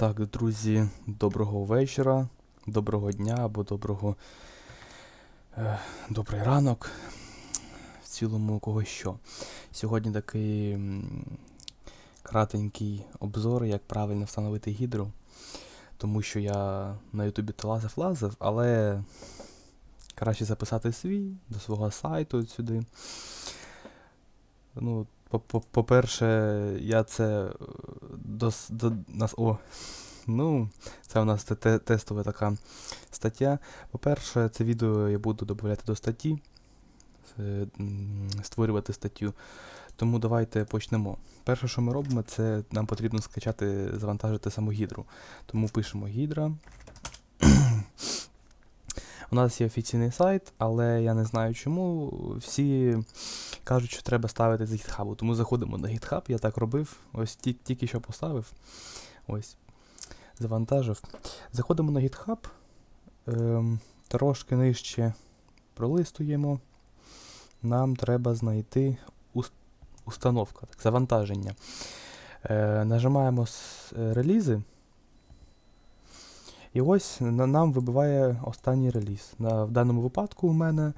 Так, друзі, доброго вечора, доброго дня або доброго. Е, добрий ранок. В цілому у кого що. Сьогодні такий кратенький обзор, як правильно встановити гідру. Тому що я на Ютубі то лазив лазив, але краще записати свій до свого сайту сюди. Ну, по- по- по-перше, я це е, дос, до нас. О, ну, це у нас те- те- тестова така стаття. По-перше, це відео я буду додати до статті, створювати статтю. Тому давайте почнемо. Перше, що ми робимо, це нам потрібно скачати, завантажити саму гідру. Тому пишемо гідра. У нас є офіційний сайт, але я не знаю чому. Всі кажуть, що треба ставити з GitHub. Тому заходимо на GitHub, я так робив. Ось ті- тільки що поставив. Ось. Завантажив. Заходимо на GitHub. Ем, трошки нижче пролистуємо. Нам треба знайти ус- установка, так, завантаження. Е, нажимаємо релізи. І ось на, нам вибиває останній реліз. На, в даному випадку у мене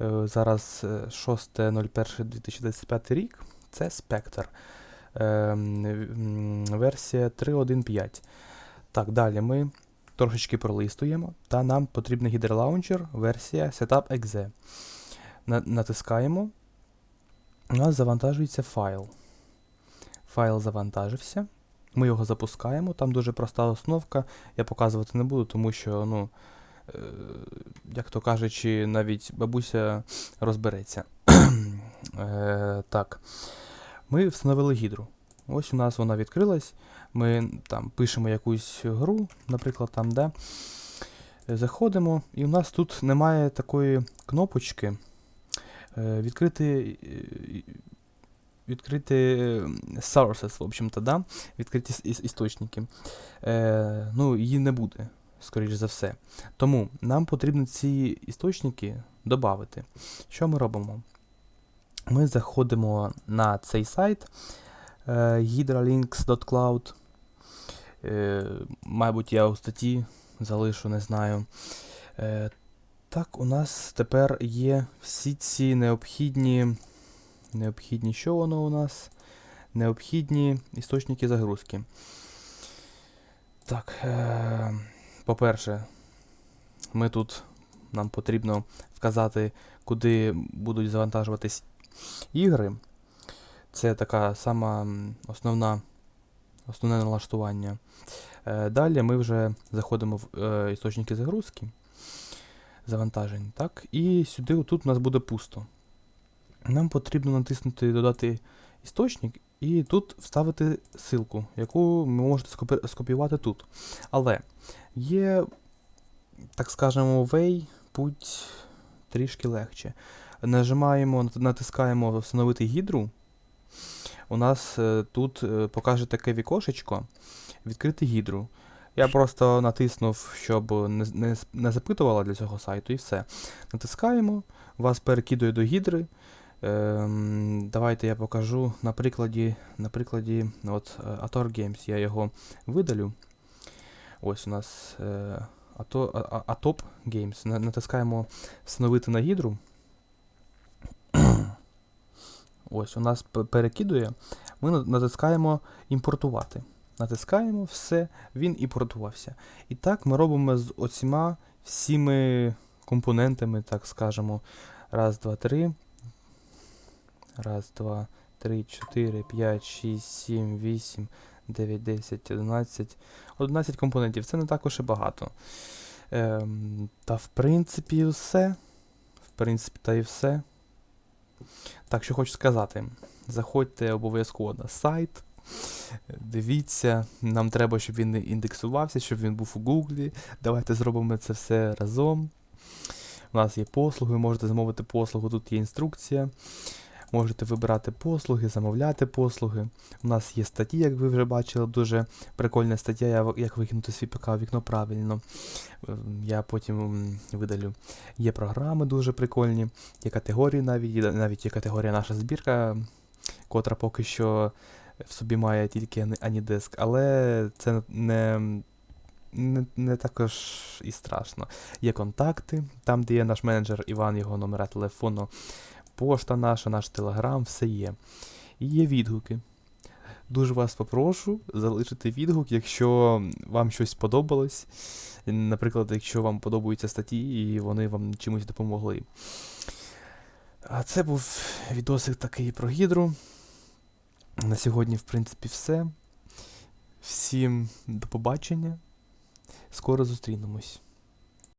е, зараз е, 6.01.2025 рік. Це Spectre. Е, версія 3.1.5. Так, далі ми трошечки пролистуємо, та нам потрібен гідролаунчер версія Setup.exe. На, натискаємо. У нас завантажується файл. Файл завантажився. Ми його запускаємо. Там дуже проста основка. Я показувати не буду, тому що, ну, е, як то кажучи, навіть бабуся розбереться. е, так. Ми встановили гідру. Ось у нас вона відкрилась. Ми там пишемо якусь гру, наприклад, там, де. Заходимо, і у нас тут немає такої кнопочки. е, Відкрити. Е, Відкрити е, sources, в общем-то, да? відкриті іс- іс- істочники. Е, ну, її не буде, скоріш за все. Тому нам потрібно ці істочники додати. Що ми робимо? Ми заходимо на цей сайт е, hydralinks.cloud. Е, мабуть, я у статті залишу, не знаю. Е, так, у нас тепер є всі ці необхідні. Необхідні, що воно у нас? Необхідні істочники загрузки. Так, е, по-перше, ми тут нам потрібно вказати, куди будуть завантажуватись ігри. Це така сама основна, основне налаштування. Е, далі ми вже заходимо в е, істочники загрузки, завантажень. Так, і сюди тут у нас буде пусто. Нам потрібно натиснути Додати істочник і тут вставити ссылку, яку ви можете скопі- скопіювати тут. Але є, так скажемо, way, путь трішки легше. Нажимаємо, натискаємо Встановити гідру. У нас е, тут е, покаже таке вікошечко Відкрити гідру. Я просто натиснув, щоб не, не, не запитувала для цього сайту, і все. Натискаємо, вас перекидує до гідри. Ем, давайте я покажу на прикладі, на прикладі от, е, Ator Games. Я його видалю. Ось у нас е, Atop Games. Натискаємо встановити на гідру. Ось у нас перекидує. Ми натискаємо імпортувати. Натискаємо все, він імпортувався. І так ми робимо з оціма всіми компонентами, так скажемо. Раз, два, три. Раз, два, три, чотири, п'ять, шість, сім, вісім, дев'ять, десять, одинадцять. Одинадцять компонентів. Це не також і багато. Ем, та в принципі все. В принципі, та і все. Так, що хочу сказати. Заходьте обов'язково на сайт. Дивіться, нам треба, щоб він індексувався, щоб він був у Гуглі. Давайте зробимо це все разом. У нас є послуги, можете замовити послугу, тут є інструкція. Можете вибирати послуги, замовляти послуги. У нас є статті, як ви вже бачили, дуже прикольна стаття, як викинути свій ПК в вікно правильно. Ем, Я потім видалю. Є програми дуже прикольні, є категорії навіть, навіть є категорія наша збірка, котра поки що в собі має тільки Ани- але це не, не, не також і страшно. Є контакти, там, де є наш менеджер Іван, його номера телефону, пошта наша, наш телеграм, все є. І є відгуки. Дуже вас попрошу залишити відгук, якщо вам щось сподобалось. Наприклад, якщо вам подобаються статті і вони вам чимось допомогли. А це був відосик такий про гідру. На сьогодні, в принципі, все. Всім до побачення. Скоро зустрінемось.